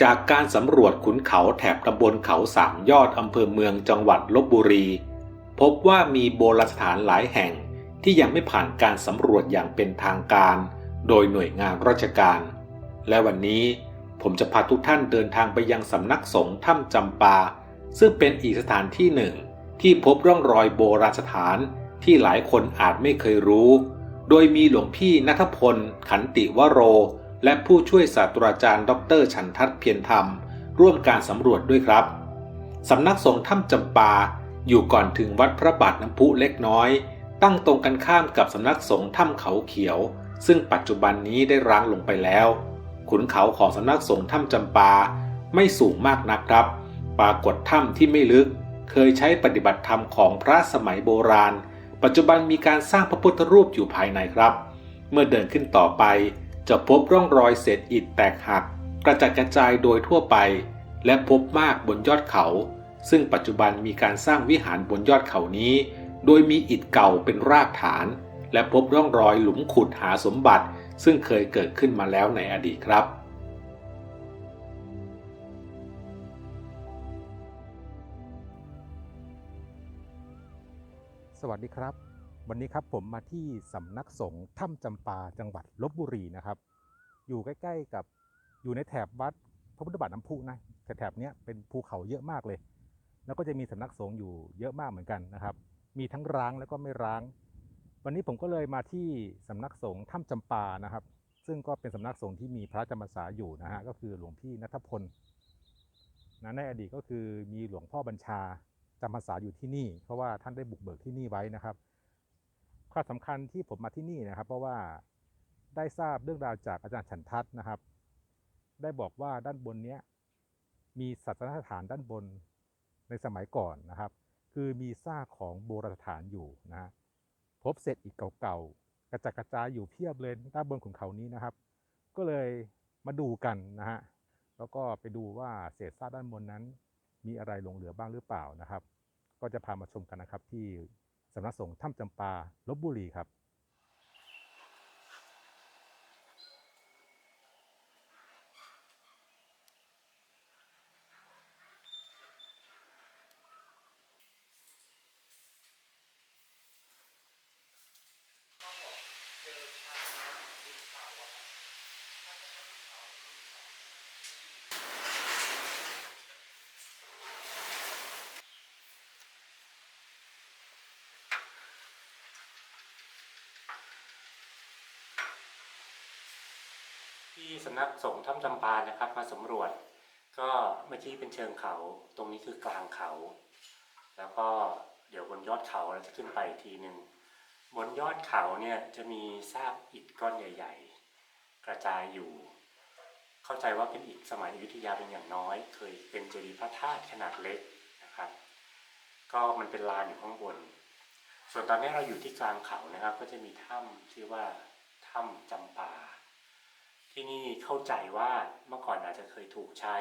จากการสำรวจขุนเขาแถบตำบลเขาสามยอดอำเภอเมืองจังหวัดลบบุรี พบว่ามีโบราณสถานหลายแห่งที่ยังไม่ผ่านการสำรวจอย่างเป็นทางการ โดยหน่วยงานราชการ และวันนี้ผมจะพาทุกท่านเดินทางไปยังสำนักสงฆ์ถ้ำจำปา ซึ่งเป็นอีกสถานที่หนึ่ง ที่พบร่องรอยโบราณสถานที่หลายคนอาจไม่เคยรู้ โดยมีหลวงพี่นัทพลขันติวโร และผู้ช่วยศาสตราจารย์ ดรชันทัศน์เพียรธรรม ร่วมการสำรวจด้วยครับสำนักสงฆ์ถ้ำจำปา อยู่ก่อนถึงวัดพระบาทน้ำพุเล็กน้อย ตั้งตรงกันข้ามกับสำนักสงฆ์ถ้ำเขาเขียว ซึ่งปัจจุบันนี้ได้ร้างลงไปแล้ว ขุนเขาของสำนักสงฆ์ถ้ำจำปาไม่สูงมากนักครับ ปรากฏถ้ำที่ไม่ลึก เคยใช้ปฏิบัติธรรมของพระสมัยโบราณ ปัจจุบันมีการสร้างพระพุทธรูปอยู่ภายในครับ เมื่อเดินขึ้นต่อไป จะพบร่องรอยเศษอิฐแตกหัก กระจัดกระจายโดยทั่วไป และพบมากบนยอดเขา ซึ่งปัจจุบันมีการสร้างวิหารบนยอดเขานี้ โดยมีอิฐเก่าเป็นรากฐาน และพบร่องรอยหลุมขุดหาสมบัติ ซึ่งเคยเกิดขึ้นมาแล้วในอดีตครับสวัสดีครับ วันนี้ครับผมมาที่สำนักสงฆ์ถ้ำจำปาจังหวัดลบบุรีนะครับ อยู่ใกล้ ๆ กับอยู่ในแถบวัดพระพุทธบาทน้ำพุนะแถบๆนี้เป็นภูเขาเยอะมากเลย แล้วก็จะมีสำนักสงฆ์อยู่เยอะมากเหมือนกันนะครับ มีทั้งร้างแล้วก็ไม่ร้าง วันนี้ผมก็เลยมาที่สำนักสงฆ์ถ้ำจำปานะครับ ซึ่งก็เป็นสำนักสงฆ์ที่มีพระจำพรรษาอยู่นะฮะก็คือหลวงพี่นัทพลนะในอดีตก็คือมีหลวงพ่อบัญชาจำพรรษาอยู่ที่นี่ เพราะว่าท่านได้บุกเบิกที่นี่ไว้นะครับ ความสำคัญที่ผมมาที่นี่นะครับ เพราะว่าได้ทราบเรื่องราวจากอาจารย์ฉันทัศน์นะครับ ได้บอกว่าด้านบนเนี้ยมีศาสนสถานด้านบนในสมัยก่อนนะครับ คือมีซากของโบราณสถานอยู่นะพบเศษอิฐเก่าๆกระจัดกระจายอยู่เพียบเลยด้านบนขุนเขานี้นะครับ ก็เลยมาดูกันนะฮะแล้วก็ไปดูว่าเศษซากด้านบนนั้น มีอะไรหลงเหลือบ้างหรือเปล่านะครับ ก็จะพามาชมกันนะครับที่ สำนักสงฆ์ถ้ำจำปาลบบุรีครับ ที่สำนักสงฆ์ถ้ำจำปานะครับ มาสำรวจ ก็เมื่อกี้เป็นเชิงเขา ตรงนี้คือกลางเขา แล้วก็เดี๋ยวบนยอดเขาเราจะขึ้นไปทีหนึ่งบนยอดเขาเนี่ยจะมีซากอิฐก้อนใหญ่ ๆ กระจายอยู่ เข้าใจว่าเป็นอิฐสมัยอยุธยาเป็นอย่างน้อย เคยเป็นเจดีย์พระธาตุขนาดเล็กนะครับ ก็มันเป็นลานอยู่ข้างบน ส่วนตอนนี้เราอยู่ที่กลางเขานะครับ ก็จะมีถ้ำชื่อว่าถ้ำจำปา ที่นี่เข้าใจว่าเมื่อก่อนอาจจะเคยถูกใช้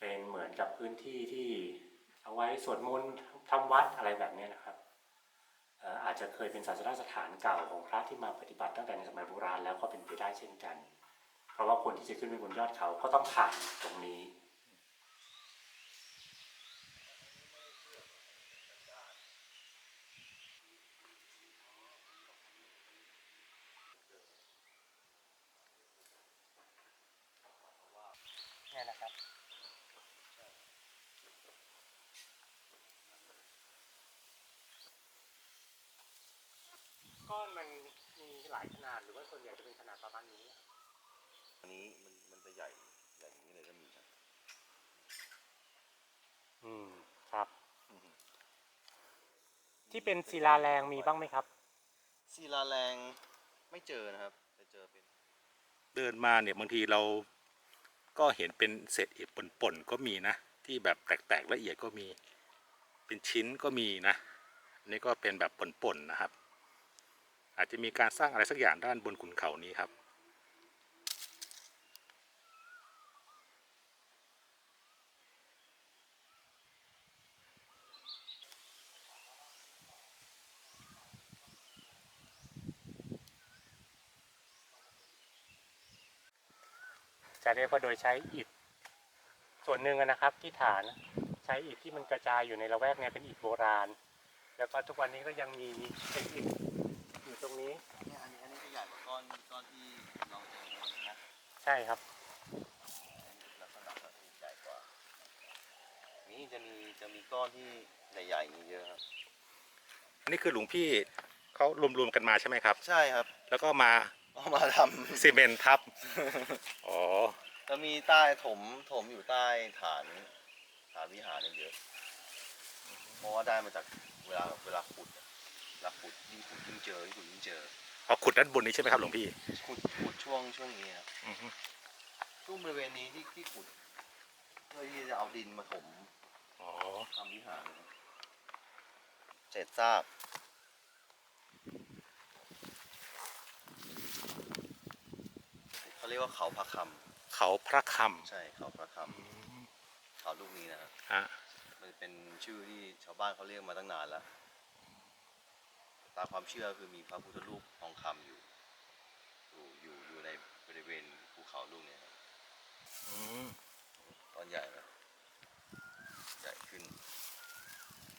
เป็นเหมือนกับพื้นที่ที่เอาไว้สวดมนต์ทำวัดอะไรแบบนี้นะครับเอ่ออาจจะเคยเป็นศาสนสถานเก่าของพระที่มาปฏิบัติตั้งแต่ในสมัยโบราณแล้วก็เป็นไปได้เช่นกัน เพราะว่าคนที่จะขึ้นไปบนยอดเขาก็ต้องผ่านตรงนี้ เนี่ยนะครับ ก้อนมันมีหลายขนาดหรือว่าส่วนใหญ่จะเป็นขนาดประมาณนี้ อั นนี้มันมันจะใหญ่ใหญ่อย่างนี้เลยก็มีครับ อืมครับ ที่เป็นศิลาแรงมีบ้างไหมครับศิลาแรงไม่เจอนะครับแต่เจอเป็น เดินมาเนี่ยบางทีเราก็เห็นเป็นเศษอิฐป่นๆก็มีนะ ที่แบบแตกๆละเอียดก็มี เป็นชิ้นก็มีนะอันนี่ก็เป็นแบบป่นๆนะครับ อาจจะมีการสร้างอะไรสักอย่างด้านบนขุนเขานี้ครับ จะเรียกว่าโดยใช้อิฐ ส่วนหนึ่งอะนะครับที่ฐานใช้อิฐที่มันกระจายอยู่ในละแวกเนี่ยเป็นอิฐโบราณ แล้วก็ทุกวันนี้ก็ยังมีเป็นอิฐอยู่ตรงนี้เนี่ยอันนี้อันนี้จะใหญ่กว่าก้อนก้อนที่เราเจอมานะใช่ครับลักษณะก็คือใหญ่กว่า นี่จะมีจะมีก้อนที่ใหญ่ๆอย่างนี้เยอะครับอันนี้คือหลวงพี่เขารวมๆกันมาใช่ไหมครับ ใช่ครับ แล้วก็มาเอามาทซีเมนต์ทับำอ๋อ จะมีใต้ถมถมอยู่ใต้ฐานฐานวิหารเนี่ยเยอะ เพราะว่าได้มาจากเวลาเวลาขุดอะเวลาขุดยิ่งขุดยิ่งเจอยิ่งขุดยิ่งเจอ เอาขุดด้านบนนี้ใช่ไหมครับหลวงพี่ขุดขุดช่วงช่วงนี้ครับอือฮึช่วงบริเวณนี้ที่ที่ขุดเพื่อที่จะเอาดินมาถมอ๋อทำวิหารนะครับเศษซากเขาเรียกว่าเขาพระค เขาพระคำใช่เขาพระคำำเขาลูกนี้นะครับฮะมันเป็นชื่อที่ชาวบ้านเขาเรียกมาตั้งนานแล้วตามความเชื่อคือมีพระพุทธรูปทองคำอยู่อยู่อยู่อยู่ในบริเวณภูเขาลูกเนี้ครับอืมตอนใหญ่นะใหญ่ขึ้น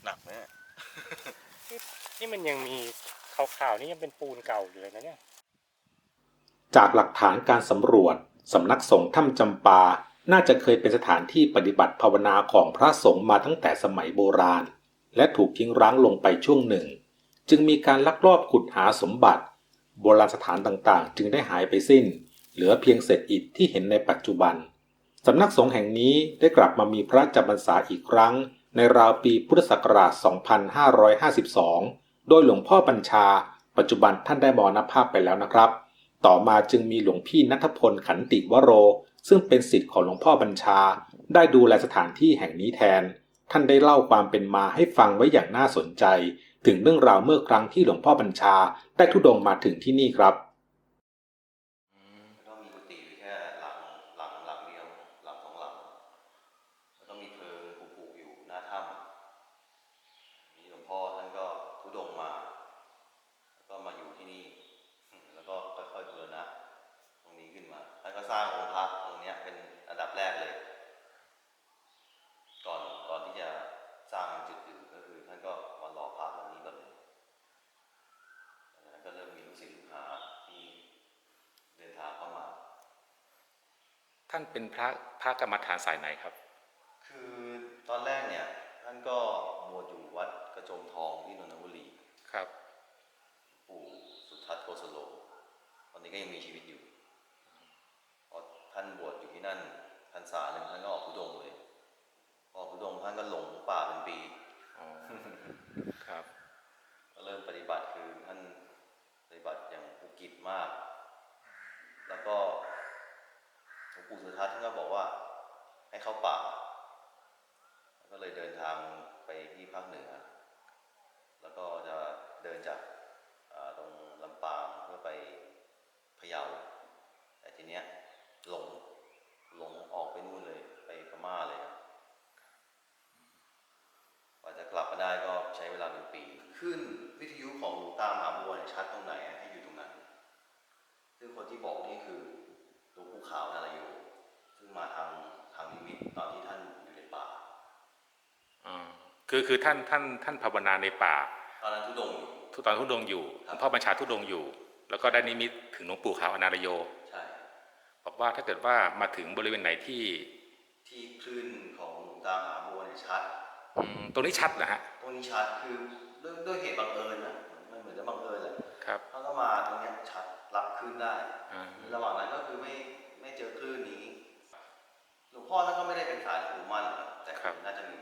หนักไหมอะนี่มันยังมีขาวๆนี่ยังเป็นปูนเก่าอยู่เลยนะเนี่ย จากหลักฐานการสำรวจ สำนักสงฆ์ถ้ำจำปา น่าจะเคยเป็นสถานที่ปฏิบัติภาวนาของพระสงฆ์มาตั้งแต่สมัยโบราณ และถูกทิ้งร้างลงไปช่วงหนึ่ง จึงมีการลักลอบขุดหาสมบัติ โบราณสถานต่างๆ จึงได้หายไปสิ้น เหลือเพียงเศษอิฐที่เห็นในปัจจุบันสำนักสงฆ์แห่งนี้ได้กลับมามีพระจำพรรษาอีกครั้ง ในราวปีพุทธศักราช 2552 โดยหลวงพ่อบัญชา ปัจจุบันท่านได้มรณภาพไปแล้วนะครับ ต่อมาจึงมีหลวงพี่นัทพลขันติวโร ซึ่งเป็นสิทธิ์ของหลวงพ่อบัญชา ได้ดูแลสถานที่แห่งนี้แทน ท่านได้เล่าความเป็นมาให้ฟังไว้อย่างน่าสนใจ ถึงเรื่องราวเมื่อครั้งที่หลวงพ่อบัญชาได้ทุดงมาถึงที่นี่ครับ แล้วก็มีกุฏิอยู่แค่หลังหลังหลังเดียวหลังสองหลัง แล้วก็มีเพลิงปลูกๆอยู่หน้าถ้ำมีหลวงพ่อท่านก็ทุดงค์มา แล้วก็มาอยู่ที่นี่ แล้วก็ค่อยๆบูรณะตรงนี้ขึ้นมา ท่านก็สร้างองค์พระตรงเนี้ยเป็นอันดับแรกเลย ก่อนก่อนที่จะสร้างจุดอื่นก็คือ ท่านก็มาหล่อพระตรงนี้ก่อนเลยแล้วก็เริ่มมีลูกศิษย์ลูกหาที่เดินทางเข้ามา ท่านเป็นพระพระกรรมฐานสายไหนครับ คือตอนแรกเนี่ยท่านก็บวชอยู่วัดกระโจมทองที่นนทบุรีครับปู่สุทัศน์โกสโล ตอนนี้ก็ยังมีชีวิตอยู่พอท่านบวชอยู่ที่นั่นพรรษาหนึ่งท่านก็ออกทุดงค์เลยพอออกทุดงค์ท่านก็หลงป่าเป็นปีอ๋อครับก็เริ่มปฏิบัติคือท่านปฏิบัติอย่างอุกิจมาก แล้วก็ สุทัศน์ท่านก็บอกว่าให้เข้าป่า ก็เลยเดินทางไปที่ภาคเหนือ แล้วก็จะเดินจากอ่าตรงลำปางเพื่อไปพะเยา แต่ทีเนี้ยหลงหลงออกไปนู่นเลยไปพม่าเลยครับ กว่าจะกลับมาได้ก็ใช้เวลาเป็นปี ขึ้นวิทยุของหลวงตามหาบัวเนี่ยชัดตรงไหนอะให้อยู่ตรงนั้น ซึ่งคนที่บอกนี่คือหลวงปู่ขาวนาราโยซึ่งมาทางทางนิมิตตอนที่ท่านอยู่ในป่า อ่า คือคือท่านท่านท่านภาวนาในป่า ตอนนั้นทุดงค์อยู่ทุตอนทุดงค์อยู่หลวงพ่อบัญชาทุดงค์อยู่ แล้วก็ได้นิมิตถึงหลวงปู่ขาวอนาลโยใช่บอกว่าถ้าเกิดว่ามาถึงบริเวณไหนที่ที่คลื่นของหลวงตามหาบัวเนี่ยชัดอืมตรงนี้ชัดนะฮะตรงนี้ชัดคือด้วยด้วยเหตุบังเอิญนะมันเหมือนจะบังเอิญแหละครับเขาก็มาตรงเนี้ยชัดรับคลื่นได้อ่าระหว่างนั้นก็คือไม่ไม่เจอคลื่นนี้หลวงพ่อท่านก็ไม่ได้เป็นสายหลวงปู่มั่นนะครับแต่น่าจะมี